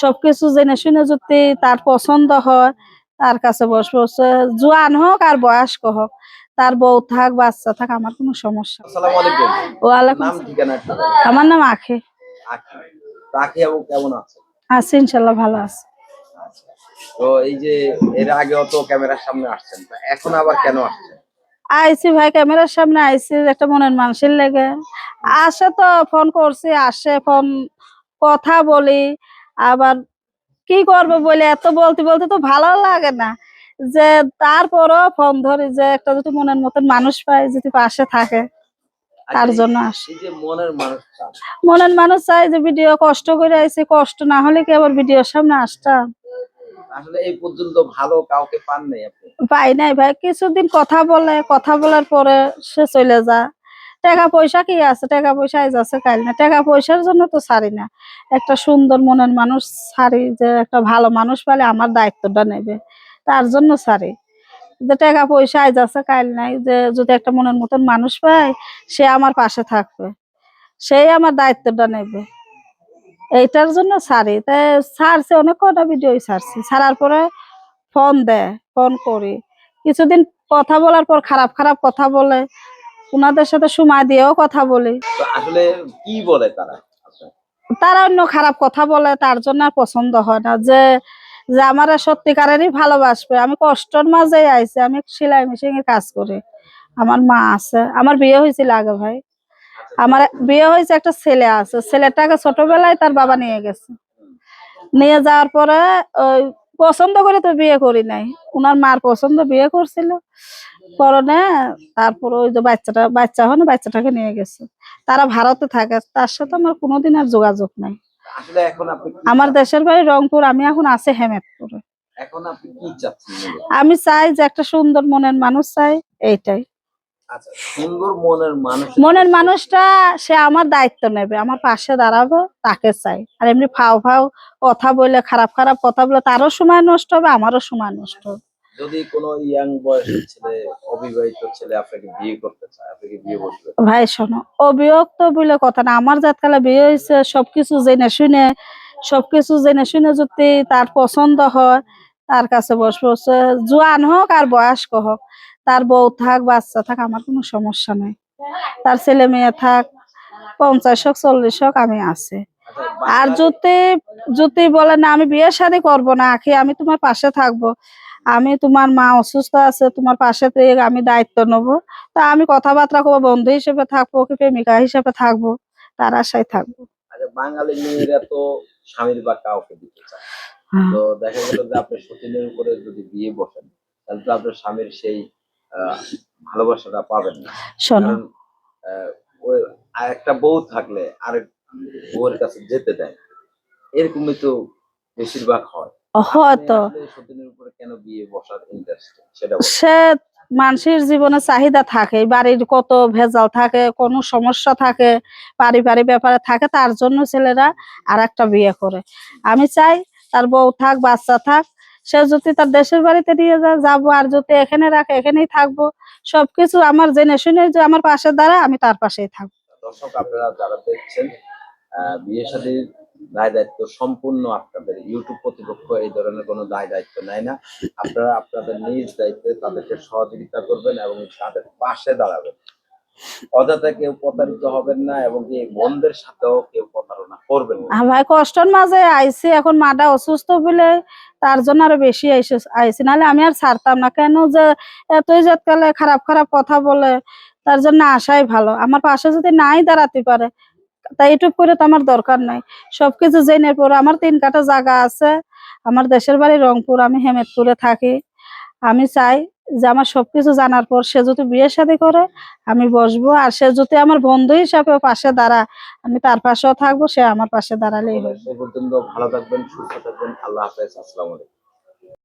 সবকিছু জেনে শুনে যদি তার পছন্দ হয় তার কাছে বসবো। জোয়ান হোক আর বয়স্ক হোক তার বউ থাক বাচ্চা থাক আমার কোনো সমস্যা ওয়ালাইকুম। আমার নাম আখে। আছে? ইনশাল্লাহ ভালো আছে। আচ্ছা। তো এই যে এর আগেও তো ক্যামেরার সামনে আসছেন এখন আবার কেন আসছেন? আইসি ভাই ক্যামেরার সামনে আইসি একটা মনের মানুষের লেগে। আসে তো ফোন করছি আসে ফোন কথা বলি। আবার কি করব বলে এত বলতে বলতে তো ভালো লাগে না। যে তারপরও ফোন ধরি যে একটা যদি মনের মতন মানুষ পাই যদি পাশে থাকে তার আচ্ছা, জন্য আসে। মনের মনের মানুষ চাই যে ভিডিও কষ্ট করে আইসি কষ্ট না হলে কি আবার ভিডিওর সামনে আসতাম আসলে এই পর্যন্ত ভালো কাউকে পান নাই আপনি। পাই নাই ভাই কিছুদিন কথা বলে কথা বলার পরে সে চলে যায়। টাকা পয়সা কি আছে? টাকা পয়সা আজ আছে কাল না? টাকা পয়সার জন্য তো ছাড়ি না। একটা সুন্দর মনের মানুষ ছাড়ি যে একটা ভালো মানুষ পেলে আমার দায়িত্বটা নেবে। তার জন্য ছাড়ি। যে টাকা পয়সা আজ আছে কাল নাই, যে যদি একটা মনের মতন মানুষ পায়, সে আমার পাশে থাকবে। সেই আমার দায়িত্বটা নেবে। এইটার জন্য ছাড়ি। তাই ছাড়ছে অনেক কটা ভিডিও ছাড়ছি। ছাড়ার পরে ফোন দেয়, ফোন করি। কিছুদিন কথা বলার পর খারাপ খারাপ কথা বলে ওনাদের সাথে সময় দিয়েও কথা বলি। আসলে কি বলে তারা? তারা অন্য খারাপ কথা বলে তার জন্য আর পছন্দ হয় না। যে যে আমার সত্যিকারেরই ভালোবাসবে আমি কষ্টর মাঝে আইছি আমি সেলাই মেশিন এর কাজ করি। আমার মা আছে আমার বিয়ে হয়েছিল আগে ভাই। আমার বিয়ে হয়েছে একটা ছেলে আছে ছেলেটাকে ছোটবেলায় তার বাবা নিয়ে গেছে। নিয়ে যাওয়ার পরে ওই পছন্দ করে তো বিয়ে করি নাই। উনার মার পছন্দ বিয়ে করছিল। করনে তারপর ওই যে বাচ্চাটা বাচ্চা হয় না বাচ্চাটাকে নিয়ে গেছে। তারা ভারতে থাকে তার সাথে আমার কোনোদিন আর যোগাযোগ নাই। আমার দেশের বাড়ি রংপুর আমি এখন আছি হেমেদপুরে? আমি চাই যে একটা সুন্দর মনের মানুষ চাই এইটাই। মনের মানুষটা সে আমার দায়িত্ব নেবে আমার পাশে দাঁড়াবো তাকে চাই। আর এমনি ফাও ফাও কথা বলে খারাপ খারাপ কথা বলে তারও সময় নষ্ট হবে আমারও সময় নষ্ট হবে। যদি কোনো ইয়াং বয়সের ছেলে অবিবাহিত ছেলে আপনাকে বিয়ে করতে চায় আপনাকে বিয়ে বসবে? ভাই শোনো অবিরক্ত বলে কথা না। আমার জাতকালে বিয়ে হয়েছে সবকিছু জেনে শুনে সবকিছু জেনে শুনে যদি তার পছন্দ হয় তার কাছে বসবো। জোয়ান হোক আর বয়স্ক হোক তার বউ থাক বাচ্চা থাক আমার কোনো সমস্যা নেই। তার ছেলে মেয়ে থাক পঞ্চাশ হোক চল্লিশ হোক আমি আছি। আর যদি যদি বলে না আমি বিয়ে শাদী করব না আখি আমি তোমার পাশে থাকব। আমি তোমার মা অসুস্থ আছে তোমার পাশে আমি দায়িত্ব নেব। তা আমি কথাবার্তা করব বন্ধু হিসেবে থাকব কি প্রেমিকা হিসেবে থাকব? তার আশায় থাকব। আচ্ছা, বাঙালি মেয়েরা তো স্বামীর বা কাউকে দিতে চায় তো দেখা গেল যে আপনি সতীনের উপরে যদি বিয়ে বসেন তাহলে তো আপনার স্বামীর সেই ভালোবাসাটা পাবেন না। কারণ আর একটা বউ থাকলে আরেক বউয়ের কাছে যেতে দেয় এরকমই তো বেশিরভাগ হয়। হয়তো। সে মানুষের জীবনে চাহিদা থাকে বাড়ির কত ভেজাল থাকে কোনো সমস্যা থাকে পারিবারিক ব্যাপারে থাকে তার জন্য ছেলেরা আর একটা বিয়ে করে। আমি চাই তার বউ থাক বাচ্চা থাক সে যদি তার দেশের বাড়িতে নিয়ে যা যাব আর যদি এখানে রাখে এখানেই থাকব। সবকিছু আমার জেনে শুনে যে আমার পাশে দ্বারা আমি তার পাশেই থাকব। দর্শক আপনারা যারা দেখছেন বিয়ে শাদীর দায় দায়িত্ব সম্পূর্ণ আপনাদের। ইউটিউব কর্তৃপক্ষ এই ধরনের কোনো দায় দায়িত্ব নেয় না। আপনারা আপনাদের নিজ দায়িত্বে তাদেরকে সহযোগিতা করবেন এবং তাদের পাশে দাঁড়াবেন। অযথা কেউ প্রতারিত হবেন না এবং কি বন্ধের সাথেও কেউ প্রতারণা করবেন না। ভাই কষ্টর মাঝে আইসি এখন মাটা অসুস্থ বলে তার জন্য আরও বেশি আইসি নাহলে আমি আর ছাড়তাম না। কেন যে এতই যাতকালে খারাপ খারাপ কথা বলে, তার জন্য আসাই ভালো। আমার পাশে যদি নাই দাঁড়াতে পারে, তাই ইউটিউব করে তো আমার দরকার নাই। সবকিছু জেনে পড়ো। আমার তিন কাটা জায়গা আছে। আমার দেশের বাড়ি রংপুর। আমি হেমেদপুরে থাকি। আমি চাই যে আমার সবকিছু জানার পর সে যদি বিয়ে সাথে করে, আমি বসবো। আর সে যদি আমার বন্ধু হিসাবে পাশে দাঁড়া আমি তার পাশেও থাকব, সে আমার পাশে দাঁড়ালেই হবে ভালো থাকবেন, সুস্থ থাকবেন। আল্লাহ হাফেজ।